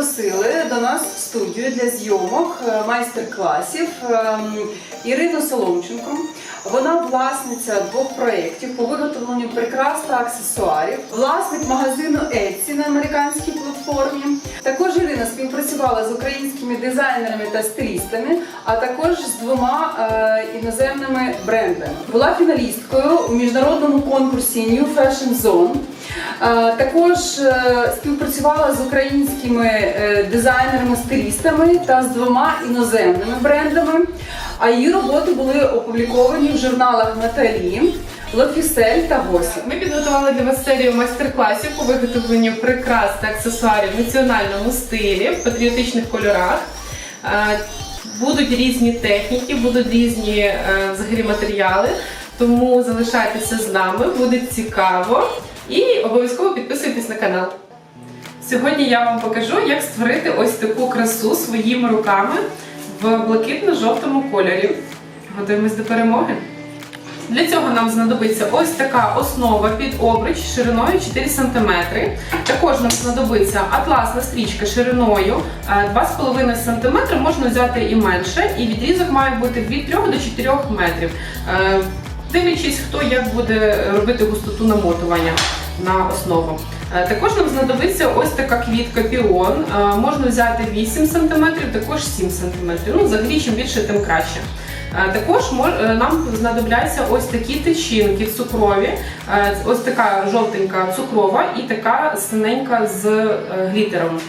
запросили до нас в студію для зйомок е, майстер-класів ем, Ірину Соломченко. Вона власниця двох проєктів по виготовленню прикрас та аксесуарів, власник магазину Etsy на американській платформі. Також Ірина співпрацювала з українськими дизайнерами та стилістами, а також з двома е, іноземними брендами. Була фіналісткою у міжнародному конкурсі New Fashion Zone. Е, Також е, співпрацювала з українськими е, дизайнерами, стилістами та з двома іноземними брендами. А її роботи були опубліковані в журналах Наталі, Лофісель та Госі. Ми підготували для вас серію майстер-класів по виготовленню прикрас та аксесуарів в національному стилі в патріотичних кольорах. Будуть різні техніки, будуть різні взагалі матеріали. Тому залишайтеся з нами, буде цікаво. І обов'язково підписуйтесь на канал. Сьогодні я вам покажу, як створити ось таку красу своїми руками в блакитно-жовтому кольорі. Готуємось до перемоги. Для цього нам знадобиться ось така основа під обруч шириною 4 см. Також нам знадобиться атласна стрічка шириною е, 2,5 см, можна взяти і менше, і відрізок має бути від 3 до 4 метрів. Е, Дивлячись, хто як буде робити густоту намотування на основу. Е, Також нам знадобиться ось така квітка піон. Е, Можна взяти 8 см, також 7 см. Ну, взагалі, чим більше, тим краще. Е, Також нам знадобляться ось такі тичинки цукрові, ось така жовтенька цукрова і така синенька з глітером.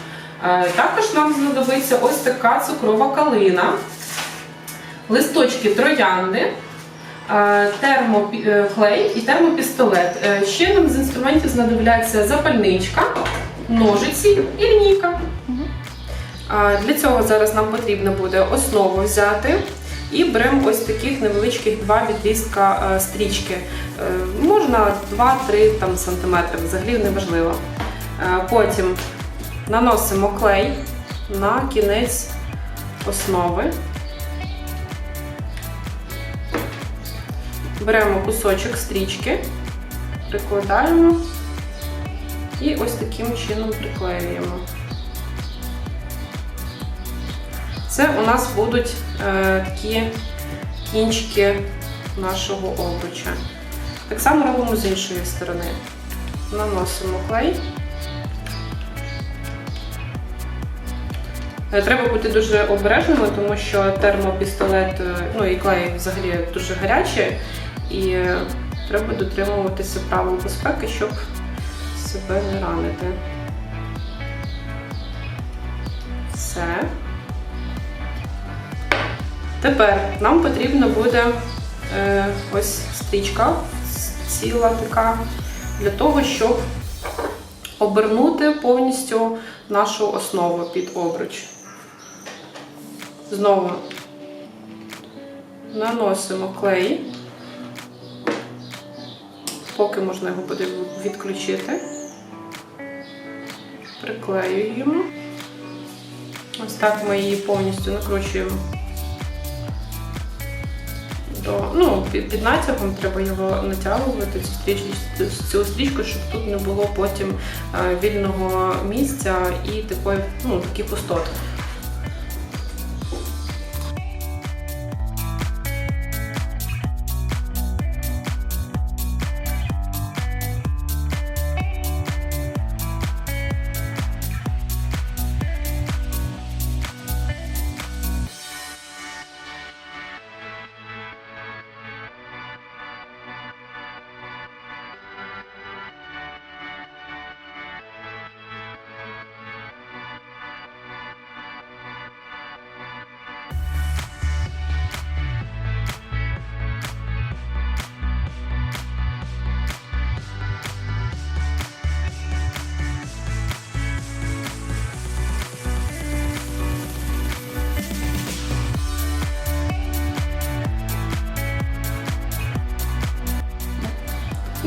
Також нам знадобиться ось така цукрова калина, листочки троянди, термоклей і термопістолет. Е, Ще нам з інструментів знадобляться запальничка, ножиці і лінійка. Для цього зараз нам потрібно буде основу взяти і беремо ось таких невеличких два відрізка е, стрічки. Е, Можна 2-3 там, сантиметри, взагалі не важливо. Е, Потім наносимо клей на кінець основи. Беремо кусочок стрічки, прикладаємо і ось таким чином приклеюємо. Це у нас будуть е, такі кінчики нашого обруча. Так само робимо з іншої сторони. Наносимо клей. Е, Треба бути дуже обережними, тому що термопістолет, е, ну і клей взагалі дуже гарячий, і треба дотримуватися правил безпеки, щоб себе не ранити. Все. Тепер нам потрібно буде е, ось стрічка ціла така для того, щоб обернути повністю нашу основу під обруч. Знову наносимо клей, поки можна його буде відключити. Приклеюємо. Ось так ми її повністю накручуємо до ну, під, натягом треба його натягувати цю стрічку, цю стрічку, щоб тут не було потім е, вільного місця і такої, ну, такі пустоти.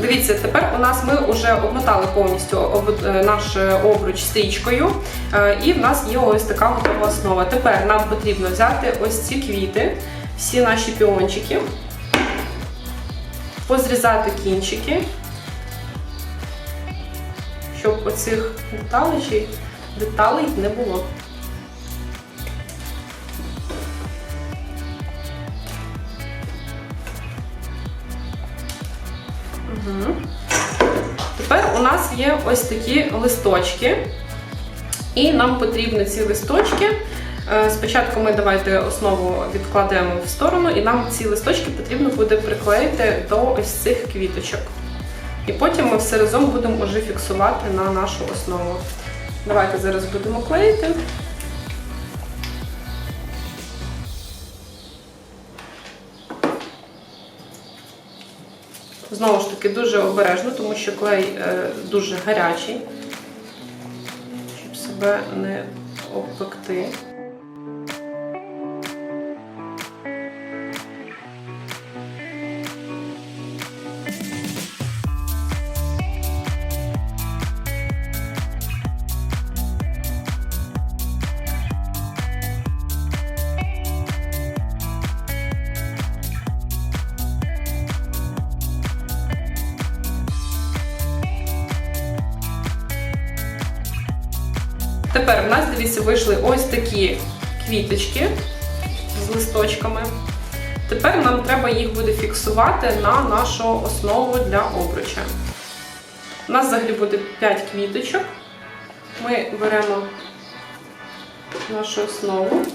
Дивіться, тепер у нас ми вже обмотали повністю е, наш е, обруч стрічкою, е, і в нас є ось така готова основа. Тепер нам потрібно взяти ось ці квіти, всі наші піончики, позрізати кінчики, щоб оцих деталей деталей не було. Тепер у нас є ось такі листочки, і нам потрібні ці листочки. Е, Спочатку ми давайте основу відкладемо в сторону, і нам ці листочки потрібно буде приклеїти до ось цих квіточок. І потім ми все разом будемо вже фіксувати на нашу основу. Давайте зараз будемо клеїти. Знову ж таки, дуже обережно, тому що клей е, дуже гарячий, щоб себе не обпекти. Тепер в нас, дивіться, вийшли ось такі квіточки з листочками. Тепер нам треба їх буде фіксувати на нашу основу для обруча. У нас взагалі буде 5 квіточок. Ми беремо нашу основу,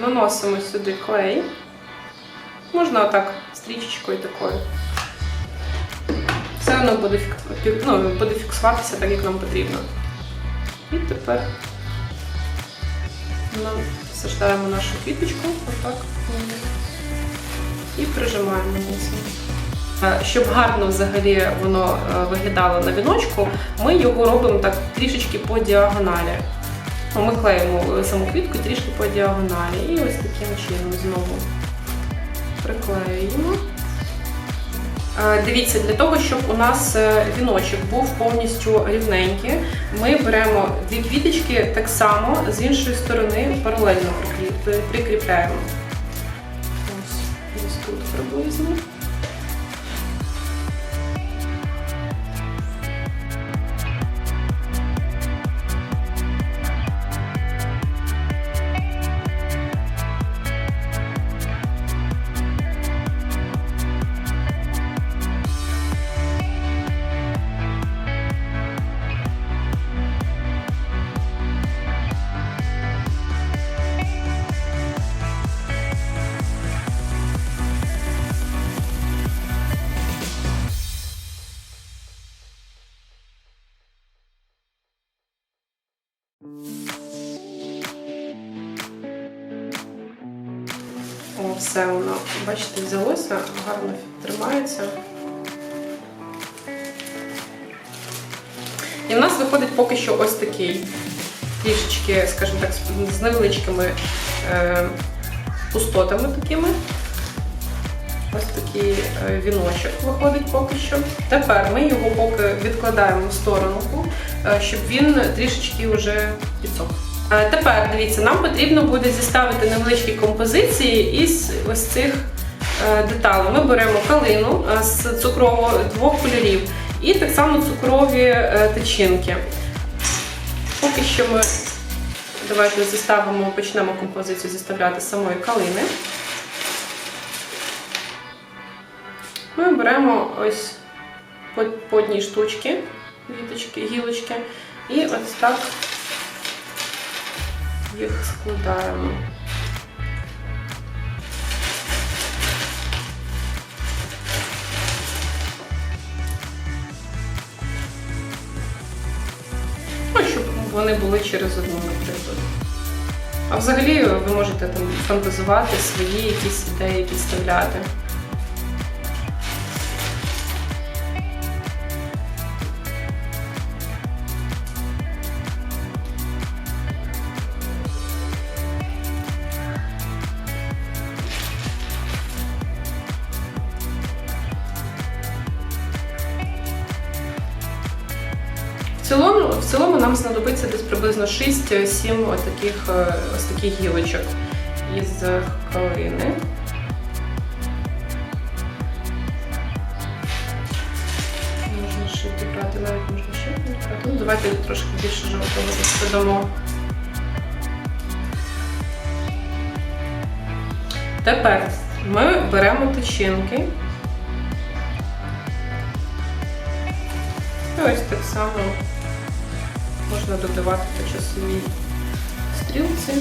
наносимо сюди клей. Можна отак стрічечкою такою. Все воно буде, ну, буде фіксуватися так, як нам потрібно. І тепер нам саждаємо нашу квіточку отак і прижимаємо. Е, Щоб гарно взагалі воно е, виглядало на віночку, ми його робимо так трішечки по діагоналі. Ну, Ми клеїмо саму квітку трішки по діагоналі і ось таким чином знову приклеюємо. Е, Дивіться, для того, щоб у нас е, віночок був повністю рівненький, ми беремо дві квіточки так само з іншої сторони паралельно прикріпляємо. Ось, ось тут приблизно. Все воно, бачите, взялося, гарно тримається. І в нас виходить поки що ось такий трішечки, скажімо так, з- невеличкими е, пустотами такими. Ось такий е, віночок виходить поки що. Тепер ми його поки відкладаємо в сторонку, е, щоб він трішечки вже підсох. Тепер дивіться, нам потрібно буде зіставити невеличкі композиції із ось цих е, деталей. Ми беремо калину е, з цукрового двох кольорів і так само цукрові е, тичинки. Поки що ми давайте зіставимо, почнемо композицію зіставляти з самої калини. Ми беремо ось по одній штучці, гілочки, і ось так їх складаємо. Ну, щоб вони були через одну, наприклад. А взагалі ви можете там фантазувати свої якісь ідеї підставляти. Нам знадобиться десь приблизно 6-7 ось таких, ось таких гілочок із калини. Можна шити брати, навіть можна ще А тут давайте трошки більше жовтого додамо. Тепер ми беремо тичинки. І ось так само можна додавати по часовій стрілці.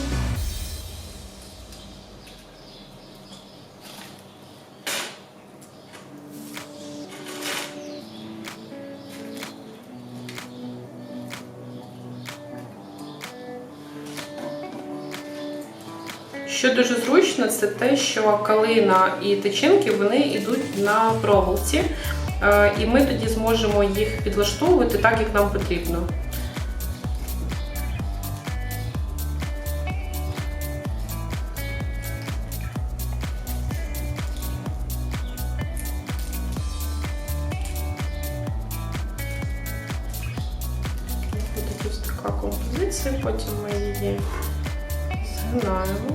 Що дуже зручно, це те, що калина і тичинки вони йдуть на проволоці, е, і ми тоді зможемо їх підлаштовувати так, як нам потрібно. Така композиція, потім ми її згинаємо,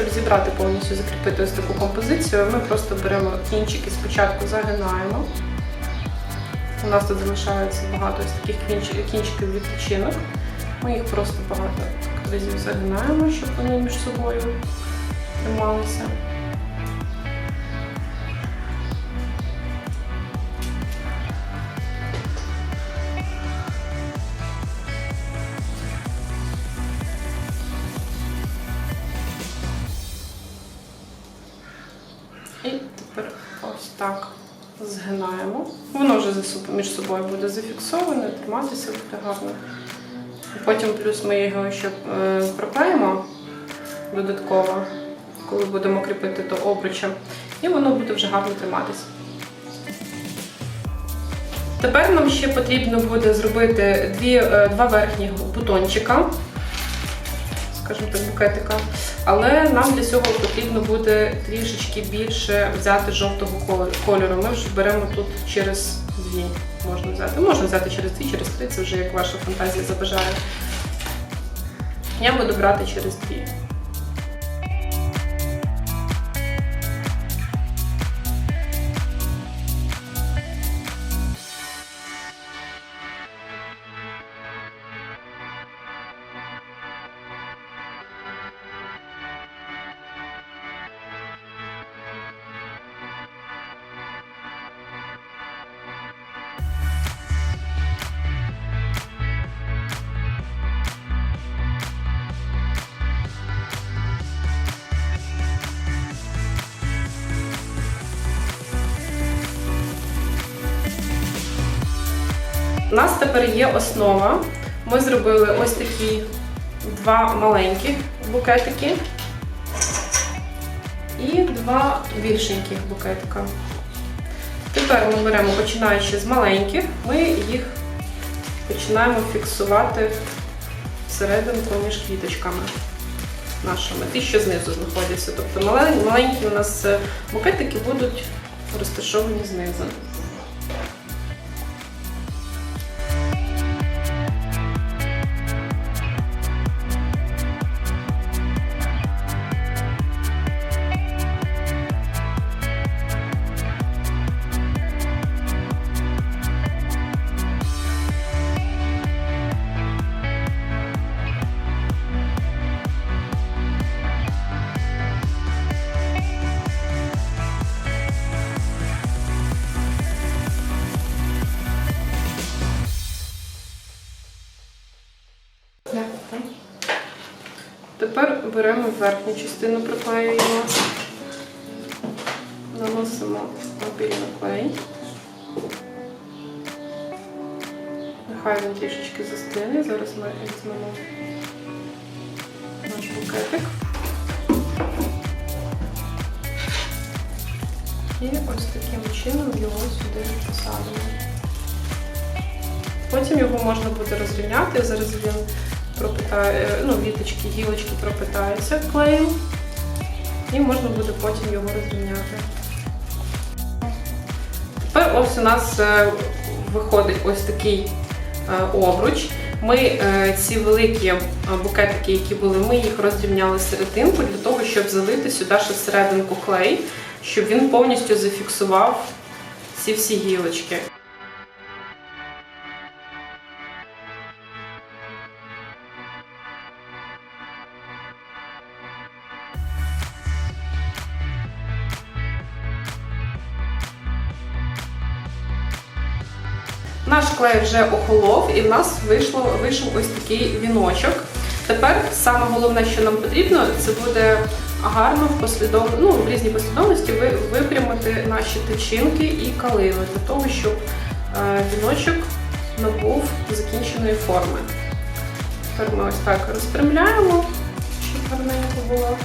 щоб зібрати повністю закріпити ось таку композицію, ми просто беремо кінчики, спочатку загинаємо. У нас тут залишається багато ось таких кінчиків від тичинок. Ми їх просто багато разів загинаємо, щоб вони між собою трималися. Так згинаємо. Воно вже між собою буде зафіксоване, триматися буде гарно. Потім плюс ми його ще е, пропаємо додатково, коли будемо кріпити до обруча, і воно буде вже гарно триматися. Тепер нам ще потрібно буде зробити дві, е, два верхніх бутончика, скажімо так, букетика. Але нам для цього потрібно буде трішечки більше взяти жовтого кольору. Ми вже беремо тут через дві. Можна взяти. Можна взяти через дві, через три, це вже як ваша фантазія забажає. Я буду брати через дві. Нас тепер є основа. Ми зробили ось такі два маленьких букетики і два більшеньких букетика. Тепер ми беремо, починаючи з маленьких, ми їх починаємо фіксувати всерединку між квіточками нашими, ті, що знизу знаходяться. Тобто маленькі у нас е, букетики будуть розташовані знизу. Беремо верхню частину, приклеюємо, наносимо обільно клей. Нехай він трішечки застине. Зараз ми візьмемо наш букетик. І ось таким чином його сюди посадимо. Потім його можна буде розрівняти. Зараз він пропитає, ну, віточки, гілочки пропитаються клеєм. І можна буде потім його розрівняти. Тепер ось у нас е, виходить ось такий е, обруч. Ми е, ці великі букетики, які були, ми їх розрівняли серединку для того, щоб залити сюди ще всерединку клей, щоб він повністю зафіксував ці всі гілочки. Клей вже охолов і в нас вийшло, вийшов ось такий віночок. Тепер саме головне, що нам потрібно, це буде гарно в послідов... ну, в різній послідовності випрямити наші тичинки і калини для того, щоб е, віночок набув закінченої форми. Тепер ми ось так розпрямляємо, щоб гарненько було.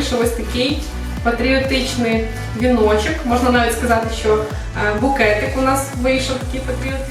Вийшов ось такий патріотичний віночок. Можна навіть сказати, що е, букетик у нас вийшов такий патріотичний.